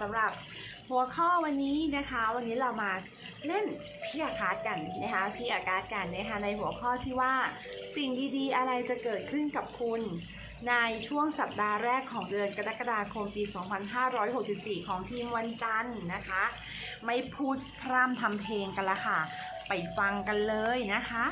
สำหรับหัวข้อวันนี้นะคะ วันนี้เรามาเล่นพี่อาการ์ดกันนะคะพี่อาการ์ดกันนะคะในหัวข้อที่ว่า สิ่งดีๆ อะไรจะเกิดขึ้นกับคุณ ในช่วงสัปดาห์แรกของเดือนกรกฎาคมปี 2564 ของทีมวันจันทร์นะคะ ไม่พูดพร่ำทำเพลงกันละค่ะ ไปฟังกันเลยนะคะ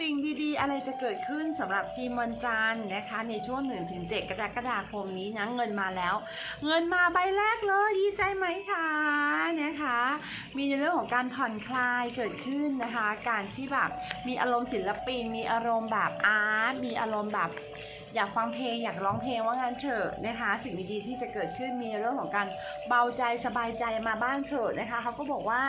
สิ่งดีๆ อะไรจะเกิดขึ้นสำหรับทีมวันจันทร์นะคะ ในช่วง1-7กรกฎาคมนี้นะเงินมาแล้ว เงินมาใบแรกเลยดีใจไหมคะนะคะ มีในเรื่องของการผ่อนคลายเกิดขึ้นนะคะ การที่แบบมีอารมณ์ศิลปิน มีอารมณ์แบบอาร์ตมีอารมณ์แบบ อยากฟังเพลงอยากร้องเพลงว่างั้นเถอะนะคะ สิ่งดีๆที่จะเกิดขึ้นมีเรื่องของการเบาใจสบายใจมาบ้างเถอะนะคะเขาก็บอกว่า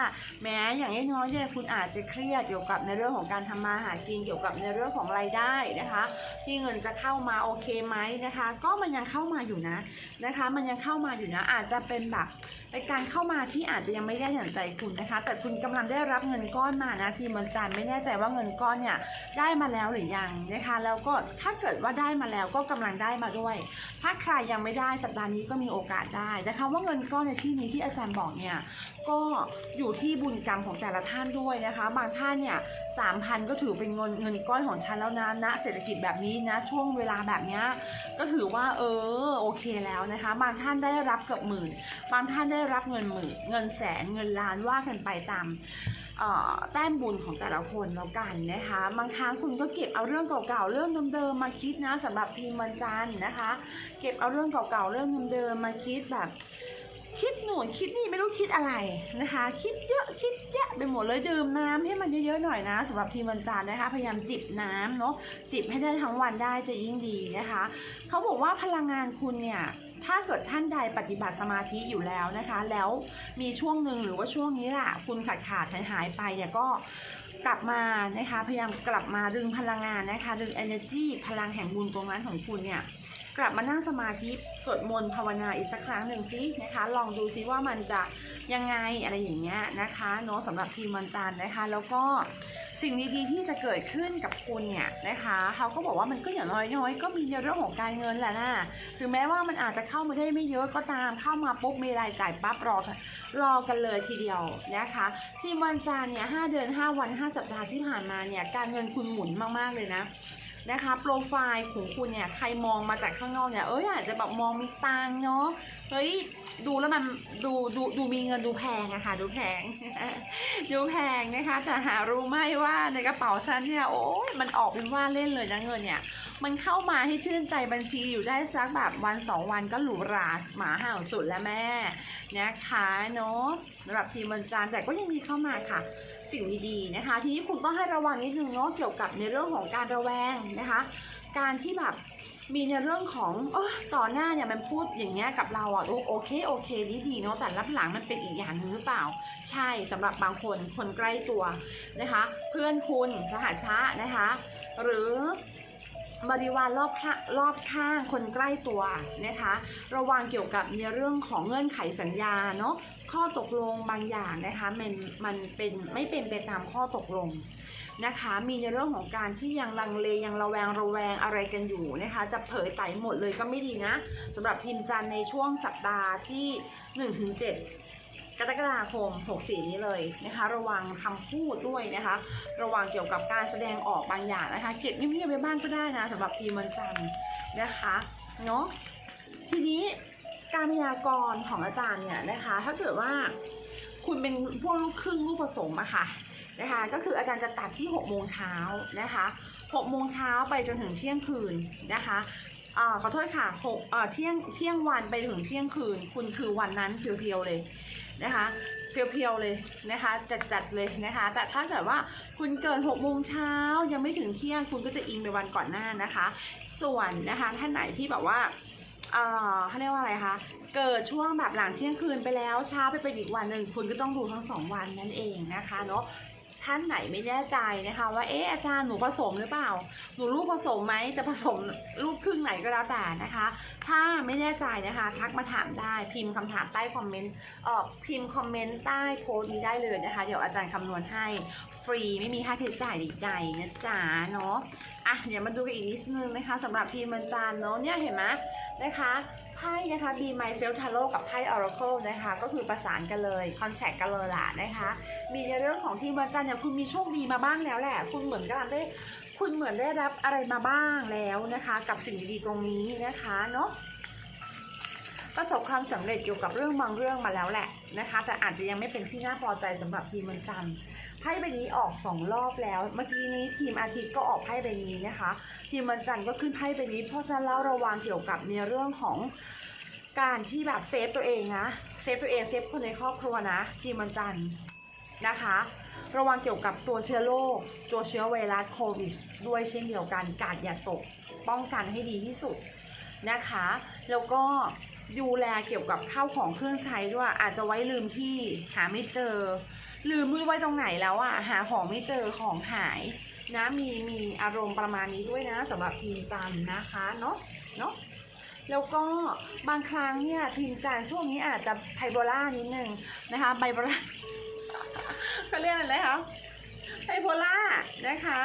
แม้อย่างน้อยๆเนี่ยคุณอาจจะเครียดเกี่ยวกับในเรื่องของการทำมาหากินเกี่ยวกับในเรื่องของรายได้นะคะ ที่เงินจะเข้ามาโอเคไหมนะคะ ก็มันยังเข้ามาอยู่นะนะคะ มันยังเข้ามาอยู่นะอาจจะเป็นแบบ เป็นการเข้ามาที่อาจจะยังไม่ได้อย่างใจคุณนะคะ แต่คุณกำลังได้รับเงินก้อนมานะทีมวันจันทร์ไม่แน่ใจว่าเงินก้อนเนี่ยได้มาแล้วหรือยังนะคะ แล้วก็ถ้าเกิดว่าได้มาแล้วก็กำลังได้มาด้วย ถ้าใครยังไม่ได้สัปดาห์นี้ก็มีโอกาสได้นะคะว่าเงินก้อนในที่นี้ที่อาจารย์บอกเนี่ยก็อยู่ที่บุญกรรมของแต่ละท่านด้วยนะคะ บางท่านเนี่ยสามพันก็ถือเป็นเงินเงินก้อนของฉันแล้วนะณเศรษฐกิจแบบนี้นะช่วงเวลาแบบนี้ก็ถือว่าเออโอเคแล้วนะคะ บางท่านได้รับเกือบหมื่น บางท่านได้ได้รับเงินหมื่นเงินแสนเงินล้านว่ากันไปตามแต้มบุญของแต่ละคนแล้วกันนะคะ บางครั้งคุณก็เก็บเอาเรื่องเก่าๆ เรื่องเดิมๆมาคิดนะสำหรับทีมวันจันทร์นะคะ เก็บเอาเรื่องเก่าๆ เรื่องเดิมๆมาคิดแบบ คิดหนูนคิดนี่ไม่รู้คิดอะไรนะคะ คิดเยอะคิดแยะไปหมดเลยดื่มน้ำให้มันเยอะๆหน่อยนะสำหรับทีมวันจันทร์นะคะ พยายามจิบน้ำเนาะจิบให้ได้ทั้งวันได้จะยิ่งดีนะคะเขาบอกว่าพลังงานคุณเนี่ย ถ้าเกิดท่านใดปฏิบัติสมาธิอยู่แล้วนะคะ แล้วมีช่วงหนึ่งหรือว่าช่วงนี้แหละคุณขาดขาดหายหายไปเนี่ยก็กลับมานะคะ พยายามกลับมาดึงพลังงานนะคะ ดึง energy พลังแห่งบุญตรงนั้นของคุณเนี่ยกลับมานั่งสมาธิสวดมนต์ภาวนาอีกสักครั้งหนึ่งสินะคะ ลองดูซิว่ามันจะยังไงอะไรอย่างเงี้ยนะคะเนาะสำหรับทีมวันจันนะคะ แล้วก็ สิ่งดีๆที่จะเกิดขึ้นกับคุณเนี่ยนะคะเขาก็บอกว่ามันก็อย่างน้อยๆก็มีในเรื่องของการเงินแหละนะถึงแม้ว่ามันอาจจะเข้ามาได้ไม่เยอะก็ตามเข้ามาปุ๊บมีรายจ่ายปั๊บรอรอกันเลยทีเดียวนะคะที่วันจันทร์เนี่ยห้าเดือน 5 วัน 5 สัปดาห์ที่ผ่านมาเนี่ยการเงินคุณหมุนมากๆเลยนะ นะคะโปรไฟล์ของคุณเนี่ยใครมองมาจากข้างนอกเนี่ยเอ้ยอาจจะแบบมองมีตังเนาะเฮ้ยดูแล้วมันดูดูดูมีเงินดูแพงอะค่ะดูแพงดูแพงนะคะแต่หารู้ไหมว่าในกระเป๋าฉันเนี่ยโอ้ยมันออกเป็นว่าเล่นเลยนะเงินเนี่ย มันเข้ามาให้ชื่นใจบัญชีอยู่ได้สักแบบวันสองวันก็หรูหราหมาเห่าสุดแล้วแม่นะคะเนาะสำหรับทีมวันจันทร์แต่ก็ยังมีเข้ามาค่ะ สิ่งดีๆนะคะ ทีนี้คุณต้องให้ระวังนิดนึงเนาะเกี่ยวกับในเรื่องของการระแวงนะคะ การที่แบบมีในเรื่องของออต่อหน้าเนี่ยมันพูดอย่างเงี้ยกับเราอะโอเคโอเคดีดีเนาะแต่รับหลังมันเป็นอีกอย่างหนึงหรือเปล่า ใช่สำหรับบางคนคนใกล้ตัวนะคะ เพื่อนคุณสหชะนะคะ หรือ บริวารรอบรอบข้างคนใกล้ตัวนะคะ ระวังเกี่ยวกับในเรื่องของเงื่อนไขสัญญาเนาะข้อตกลงบางอย่างนะคะมันมันเป็นไม่เป็นไปตามข้อตกลงนะคะ มีในเรื่องของการที่ยังลังเลยังระแวงระแวงอะไรกันอยู่นะคะ จะเผยไตหมดเลยก็ไม่ดีนะสำหรับทีมจันในช่วงสัปดาห์ที่ 1-7 กรกฎาคม 64 นี้เลยนะคะ ระวังคำพูดด้วยนะคะ ระวังเกี่ยวกับการแสดงออกบางอย่างนะคะ เก็บเงียบๆไว้บ้างก็ได้นะสำหรับทีมันจันทร์นะคะเนาะทีนี้การพยากรณ์ของอาจารย์เนี่ยนะคะ ถ้าเกิดว่าคุณเป็นพวกลูกครึ่งลูกผสมอะค่ะนะคะก็คืออาจารย์จะตัดที่6โมงเช้านะคะ6โมงเช้าไปจนถึงเที่ยงคืนนะคะอขอโทษค่ะหกเที่ยงเที่ยงวันไปถึงเที่ยงคืน คุณคือวันนั้นเพียวๆเลย นะคะเพียวๆเลยนะคะจัดๆเลยนะคะ แต่ถ้าเกิดว่าคุณเกิน6โมงเช้ายังไม่ถึงเที่ยงคุณก็จะอิงไปวันก่อนหน้านะคะ ส่วนนะคะท่านไหนที่แบบว่าเออเขาเรียกว่าอะไรคะ เกิดช่วงแบบหลังเที่ยงคืนไปแล้วเช้าไปเป็นอีกวันหนึ่งคุณก็ต้องดูทั้งสองวันนั่นเองนะคะเนาะ ท่านไหนไม่แน่ใจนะคะว่าเอ๊ะอาจารย์หนูผสมหรือเปล่า หนูลูกผสมไหมจะผสมลูกครึ่งไหนก็แล้วแต่นะคะ ถ้าไม่แน่ใจนะคะทักมาถามได้พิมพ์คำถามใต้คอมเมนต์เอ่อพิมพ์คอมเมนต์ใต้โพสต์นี้ได้เลยนะคะ เดี๋ยวอาจารย์คำนวณให้ฟรีไม่มีค่าใช้จ่ายใดๆนะจ๊ะเนาะอะเดี๋ยวมาดูกันอีกนิดนึงนะคะสำหรับทีมวันจันทร์เนาะเนี่ยเห็นไหมนะคะ ไพ่นะคะ Be Myself Tarot กับไพ่ Oracle นะคะ ก็คือประสานกันเลยคอนแทคกันเลยล่ะนะคะ มีในเรื่องของทีมวันจันทร์เนี่ยคุณมีโชคดีมาบ้างแล้วแหละ คุณเหมือนกำลังได้ คุณเหมือนได้รับอะไรมาบ้างแล้วนะคะ กับสิ่งดีๆตรงนี้นะคะเนาะ ประสบความสำเร็จเกี่ยวกับเรื่องบางเรื่องมาแล้วแหละนะคะ แต่อาจจะยังไม่เป็นที่น่าพอใจสำหรับทีมวันจันทร์ไพ่ใบนี้ออกสองรอบแล้ว เมื่อกี้นี้ทีมอาทิตย์ก็ออกไพ่ใบนี้นะคะ ทีมวันจันทร์ก็ขึ้นไพ่ใบนี้เพราะฉะนั้นเราระวังเกี่ยวกับในเรื่องของการที่แบบเซฟตัวเองนะเซฟตัวเองเซฟคนในครอบครัวนะ ทีมวันจันทร์นะคะ ระวังเกี่ยวกับตัวเชื้อโรคตัวเชื้อไวรัสโควิดด้วยเช่นเดียวกันกาดอย่าตกป้องกันให้ดีที่สุดนะคะ แล้วก็ ดูแลเกี่ยวกับข้าวของเครื่องใช้ด้วยอาจจะไว้ลืมที่หาไม่เจอ ลืมไม่ไว้ตรงไหนแล้วอะหาของไม่เจอของหายนะมีมีอารมณ์ประมาณนี้ด้วยนะสำหรับทีมจันนะคะเนาะเนาะแล้วก็บางครั้งเนี่ยทีมจันช่วงนี้อาจจะไพโบล่านิดนึงนะคะไบโพล่าเขาเรียกอะไรคะไบโพล่านะคะ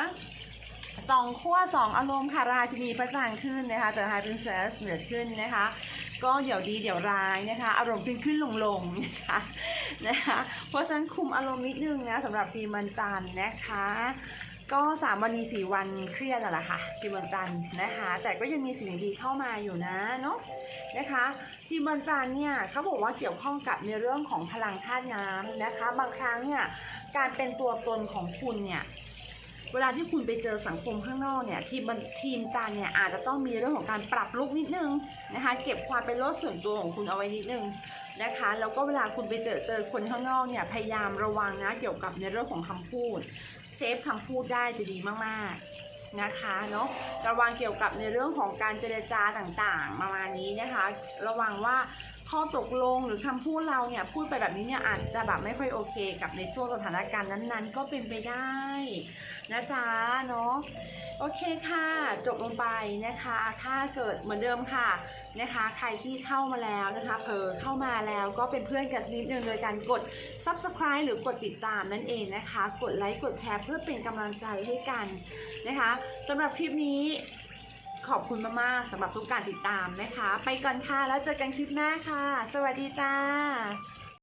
สองขั้วสองอารมณ์ค่ะราชินีพระจันทร์ขึ้นนะคะเจอไฮพรินเซสเหนือขึ้นนะคะ ก็เดี๋ยวดีเดี๋ยวร้ายนะคะ อารมณ์ขึ้นขึ้นลงลงนะคะนะคะ เพราะฉะนั้นคุมอารมณ์นิดนึงนะสำหรับทีมวันจันทร์นะคะ ก็สามวันนี้สี่วันเครียดอะแหละค่ะทีมวันจันทร์นะคะ แต่ก็ยังมีสิ่งดีเข้ามาอยู่นะเนาะนะคะทีมวันจันทร์เนี่ยเขาบอกว่าเกี่ยวข้องกับในเรื่องของพลังธาตุน้ำนะคะ บางครั้งเนี่ยการเป็นตัวตนของคุณเนี่ย เวลาที่คุณไปเจอสังคมข้างนอกเนี่ยทีมบันทีมจันเนี่ยอาจจะต้องมีเรื่องของการปรับลุกนิดนึงนะคะ เก็บความเป็นรถส่วนตัวของคุณเอาไว้นิดนึงนะคะแล้วก็เวลาคุณไปเจอเจอคนข้างนอกเนี่ยพยายามระวังนะเกี่ยวกับในเรื่องของคำพูดเซฟคำพูดได้จะดีมากๆนะคะเนาะระวังเกี่ยวกับในเรื่องของการเจรจาต่างๆ ประมาณนี้นะคะ ระวังว่า ข้อตกลงหรือคำพูดเราเนี่ยพูดไปแบบนี้เนี่ยอาจจะแบบไม่ค่อยโอเค กับในช่วงสถานการณ์นั้นๆ ก็เป็นไปได้นะจ๊ะเนาะโอเคค่ะ จบลงไปนะคะ ถ้าเกิดเหมือนเดิมค่ะนะคะ ใครที่เข้ามาแล้วนะคะเผลอเข้ามาแล้วก็เป็นเพื่อนกันสักนิดนึงโดยการกด subscribe หรือกดติดตามนั่นเองนะคะ กดไลค์กดแชร์เพื่อเป็นกำลังใจให้กันนะคะสำหรับคลิปนี้ ขอบคุณมากๆสำหรับทุกการติดตามนะคะ ไปก่อนค่ะ แล้วเจอกันคลิปหน้าค่ะ สวัสดีจ้า